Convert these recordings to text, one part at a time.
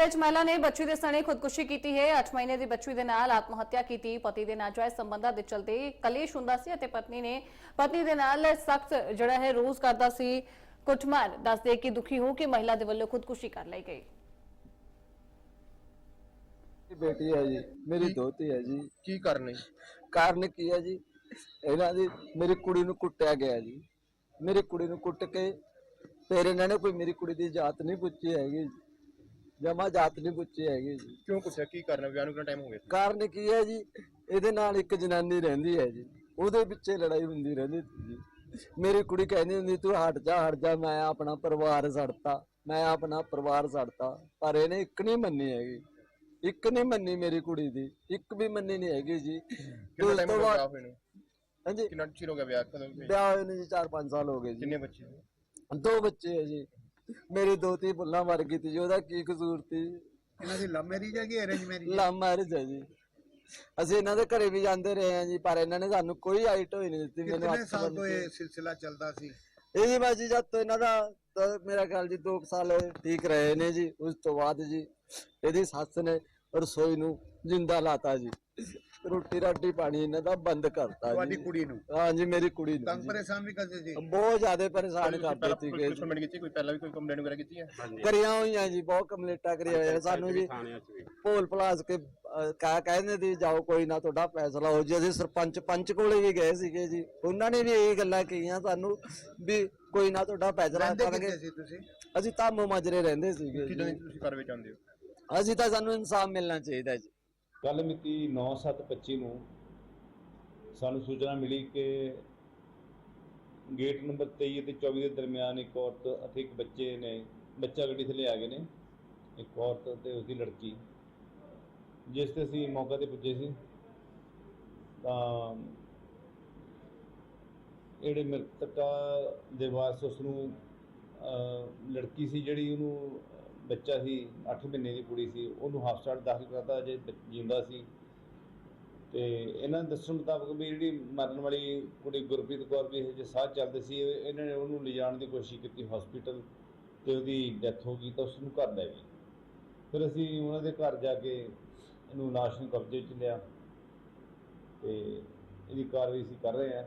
ਵਿੱਚ ਮਹਿਲਾ ਨੇ ਬੱਚੀ ਦੇ ਸਣੇ ਖੁਦਕੁਸ਼ੀ ਕੀਤੀ ਹੈ। 8 ਮਹੀਨੇ ਦੀ ਬੱਚੀ ਦੇ ਨਾਲ ਆਤਮ ਹੱਤਿਆ ਕੀਤੀ। ਪਤੀ ਦੇ ਨਾਜਾਇਜ਼ ਸੰਬੰਧਾਂ ਦੇ ਚਲਦੇ ਕਲੇਸ਼ ਹੁੰਦਾ ਸੀ ਅਤੇ ਪਤਨੀ ਨੇ ਪਤੀ ਦੇ ਨਾਲ ਸਖਤ ਜਿਹੜਾ ਹੈ ਰੋਜ਼ ਕਰਦਾ ਸੀ। ਕੁੱਟਮਾਰ ਦੱਸਦੇ ਕਿ ਦੁਖੀ ਹੋ ਕਿ ਮਹਿਲਾ ਦੇ ਵੱਲੋਂ ਖੁਦਕੁਸ਼ੀ ਕਰ ਲਈ ਗਈ। ਮੇਰੀ ਬੇਟੀ ਹੈ ਜੀ ਮੇਰੀ ਦੋਤੀ ਹੈ ਜੀ। ਕੀ ਕਰਨੇ ਕਾਰਨ ਕੀ ਹੈ ਜੀ? ਇਹਨਾਂ ਦੀ ਮੇਰੀ ਕੁੜੀ ਨੂੰ ਕੁੱਟਿਆ ਗਿਆ ਜੀ। ਮੇਰੀ ਕੁੜੀ ਨੂੰ ਕੁੱਟ ਕੇ ਫਿਰ ਇਹਨਾਂ ਨੇ ਕੋਈ ਮੇਰੀ ਕੁੜੀ ਦੀ ਜਾਤ ਨਹੀਂ ਪੁੱਛੀ ਹੈਗੀ। ਜਮਾ ਜਾਤ ਨਹੀਂ ਪੁੱਛੀ ਹੈਗੀ ਜੀ। ਕਿਉਂ ਪੁੱਛਿਆ? ਕੀ ਕਰਨਾ ਵਿਆਹ ਨੂੰ ਕਿੰਨਾ ਟਾਈਮ ਹੋ ਗਿਆ ਕਾਰਨ ਕੀ ਹੈ ਜੀ? ਇਹਦੇ ਨਾਲ ਇੱਕ ਜਨਾਨੀ ਰਹਿੰਦੀ ਹੈ ਜੀ। ਉਹਦੇ ਪਿੱਛੇ ਲੜਾਈ ਹੁੰਦੀ ਰਹਿੰਦੀ ਸੀ ਜੀ। ਮੇਰੀ ਕੁੜੀ ਕਹਿੰਦੀ ਹੁੰਦੀ ਤੂੰ ਹਟ ਜਾ ਹਟ ਜਾ ਮੈਂ ਆਪਣਾ ਪਰਿਵਾਰ ਛੱਡਤਾ ਮੈਂ ਆਪਣਾ ਪਰਿਵਾਰ ਛੱਡਤਾ ਪਰ ਇਹਨੇ ਇੱਕ ਨਹੀਂ ਮੰਨੀ ਹੈਗੀ। ਇੱਕ ਨਹੀਂ ਮੰਨੀ ਮੇਰੀ ਕੁੜੀ ਦੀ। ਇੱਕ ਵੀ ਮੰਨੀ ਨਹੀਂ ਹੈਗੀ ਜੀ। ਕਿੰਨਾ ਉਸ ਟਾਈਮ ਤੋਂ ਹੋ ਗਿਆ ਬਾਅਦ ਵਿਆਹ ਹੋਏ ਨੂੰ? ਹਾਂਜੀ। ਕਿੰਨਾ ਚਿਰ ਹੋ ਗਿਆ ਵਿਆਹ? ਕਦੋਂ ਹੋਇਆ? ਵਿਆਹ ਹੋਏ ਨੂੰ ਜੀ 4-5 ਸਾਲ ਹੋ ਗਏ ਜੀ। ਕਿੰਨੇ ਬੱਚੇ? ਨੇ? ਦੋ ਬੱਚੇ ਹੈ ਜੀ। ਮੇਰੀ ਦੋਤੀ ਬੁੱਲਾਂ ਮਰ ਗਈ ਜੀ ਉਹਦਾ ਕੀ ਕਸੂਰ ਸੀ? ਇਹਨਾਂ ਦੀ ਲਵ ਮੈਰਿਜ ਹੈ ਕਿ ਅਰੇਂਜ ਮੈਰਿਜ ਲਵ ਮੈਰਿਜ ਹੈ ਜੀ। ਅਸੀਂ ਇਹਨਾਂ ਦੇ ਘਰੇ ਵੀ ਜਾਂਦੇ ਰਹੇ ਹਾਂ ਜੀ ਪਰ ਇਹਨਾਂ ਨੇ ਸਾਨੂੰ ਕੋਈ ਆਈਟ ਹੋਈ ਨਹੀਂ ਦਿੱਤੀ ਮੈਨੂੰ ਕਿੰਨੇ ਹੱਥ ਸਾਲ ਬੰਨ੍ਹ ਤੋਂ ਕੇ। ਇਹ ਸਿਲਸਿਲਾ ਚੱਲਦਾ ਸੀ? ਇਹ ਜੀ ਬਾਜੀ ਜਦ ਤੋਂ ਇਹਨਾਂ ਦਾ ਤਾਂ ਮੇਰਾ ਖਿਆਲ ਜੀ 2 ਸਾਲ ਠੀਕ ਰਹੇ ਨੇ ਜੀ ਉਸ ਤੋਂ ਬਾਅਦ ਜੀ ਇਹਦੀ ਸੱਸ ਨੇ ਰਸੋਈ ਨੂੰ ਜਿੰਦਾ ਲਾਤਾ ਜੀ। ਰੋਟੀ ਰਾਟੀ ਪਾਣੀ ਇਹਨਾਂ ਦਾ ਬੰਦ ਕਰਤਾ ਤੁਹਾਡੀ ਜੀ ਕੁੜੀ ਨੂੰ? ਹਾਂ ਜੀ ਮੇਰੀ ਕੁੜੀ ਨੂੰ ਤੰਗ ਜੀ। ਪਰੇਸ਼ਾਨ ਵੀ ਕਰਦੇ ਸੀ? ਬਹੁਤ ਜ਼ਿਆਦਾ ਪਰੇਸ਼ਾਨ ਕਰਦੇ ਸੀਗੇ ਜੀ। ਕੰਪਲੇਂਟ ਕੀਤੀ ਕੋਈ ਪਹਿਲਾਂ ਵੀ ਕੋਈ ਕੰਪਲੇਂਟ ਵਗੈਰਾ ਕੀਤੀ ਹੈ ਕਰੀਆਂ ਹੋਈਆਂ ਜੀ ਬਹੁਤ ਕੰਪਲੀਟਾਂ ਕਰੀਆਂ ਹੋਈਆਂ ਸਾਨੂੰ ਜੀ ਭੋਲ ਭਲਾਸ ਕੇ ਅਹ, ਕਹਿ ਕਹਿੰਦੇ ਦੀ ਜਾਓ ਕੋਈ ਨਾ ਤੁਹਾਡਾ ਫੈਸਲਾ ਹੋ ਜੀ। ਅਸੀਂ ਸਰਪੰਚ ਪੰਚ ਕੋਲੇ ਵੀ ਗਏ ਸੀਗੇ ਜੀ। ਉਹਨਾਂ ਨੇ ਵੀ ਇਹ ਗੱਲਾਂ ਕਹੀਆਂ ਸਾਨੂੰ ਵੀ ਕੋਈ ਨਾ ਤੁਹਾਡਾ ਫੈਸਲਾ ਰਹਿੰਦੇ ਕਰਾਂਗੇ ਕਿੱਥੇ ਸੀ ਤੁਸੀਂ? ਅਸੀਂ ਤਾਂ ਮਾਜਰੇ ਰਹਿੰਦੇ ਸੀਗੇ ਕਿਦਾਂ ਜੀ। ਦੀ ਤੁਸੀਂ ਕਾਰਵਾਈ ਚਾਹੁੰਦੇ ਹੋ? ਅਸੀਂ ਤਾਂ ਸਾਨੂੰ ਇਨਸਾਫ ਮਿਲਣਾ ਚਾਹੀਦਾ ਜੀ। ਕੱਲ ਮਿਤੀ 9/7/25 ਨੂੰ ਸਾਨੂੰ ਸੂਚਨਾ ਮਿਲੀ ਕਿ ਗੇਟ ਨੰਬਰ 23 ਅਤੇ 24 ਦੇ ਦਰਮਿਆਨ ਇੱਕ ਔਰਤ ਅਤੇ ਇੱਕ ਬੱਚੇ ਨੇ, ਬੱਚਾ ਗੱਡੀ ਥੱਲੇ ਆ ਗਏ ਨੇ, ਇੱਕ ਔਰਤ ਤੇ ਉਸਦੀ ਲੜਕੀ। ਜਿਸ ਤੇ ਅਸੀਂ ਮੌਕੇ ਤੇ ਪੁੱਜੇ ਸੀ। ਤਾਂ ਜਿਹੜੇ ਮ੍ਰਿਤਕਾ ਦੇ ਵਾਰਸ ਉਸ ਨੂੰ ਲੜਕੀ ਸੀ ਜਿਹੜੀ ਉਹਨੂੰ ਬੱਚਾ ਸੀ 8 ਮਹੀਨੇ ਦੀ ਕੁੜੀ ਸੀ, ਉਹਨੂੰ ਹਸਪਤਾਲ ਦਾਖਲ ਕਰਤਾ ਜੇ ਜਿੰਦਾ ਸੀ। ਤੇ ਇਹਨਾਂ ਦੇ ਦੱਸਣ ਮੁਤਾਬਕ ਵੀ ਜਿਹੜੀ ਮਰਨ ਵਾਲੀ ਕੁੜੀ ਗੁਰਪ੍ਰੀਤ ਕੌਰ ਵੀ ਇਹ ਜੇ ਸਾਹ ਚੱਲਦੇ ਸੀ ਇਹਨਾਂ ਨੇ ਉਹਨੂੰ ਲਿਜਾਣ ਦੀ ਕੋਸ਼ਿਸ਼ ਕੀਤੀ ਹਸਪੀਟਲ ਤੇ ਉਹਦੀ ਡੈਥ ਹੋ ਗਈ ਤਾਂ ਉਸ ਨੂੰ ਘਰ ਲੈ ਗਏ। ਫਿਰ ਅਸੀਂ ਉਹਨਾਂ ਦੇ ਘਰ ਜਾ ਕੇ ਇਹਨੂੰ ਲਾਸ਼ ਨੂੰ ਕਬਜ਼ੇ 'ਚ ਲਿਆ ਤੇ ਇਹਦੀ ਕਾਰਵਾਈ ਅਸੀਂ ਕਰ ਰਹੇ ਹਾਂ।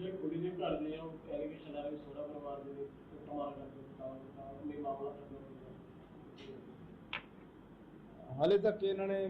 ਜੇ ਕੁੜੀ ਦੇ ਘਰ ਦੇ ਆ ਉਹ ਐਲੀਗੇਸ਼ਨ ਆ ਵੀ ਸੋਹਰਾ ਪਰਿਵਾਰ ਦੇ ਵਿੱਚ ਕੁੱਟਮਾਰ ਕਰਦੇ ਬਤਾਓ ਤਾਂ ਉਹ ਮਾਮਲਾ ਕਰਦੇ ਹਾਲੇ ਤੱਕ ਇਹਨਾਂ ਨੇ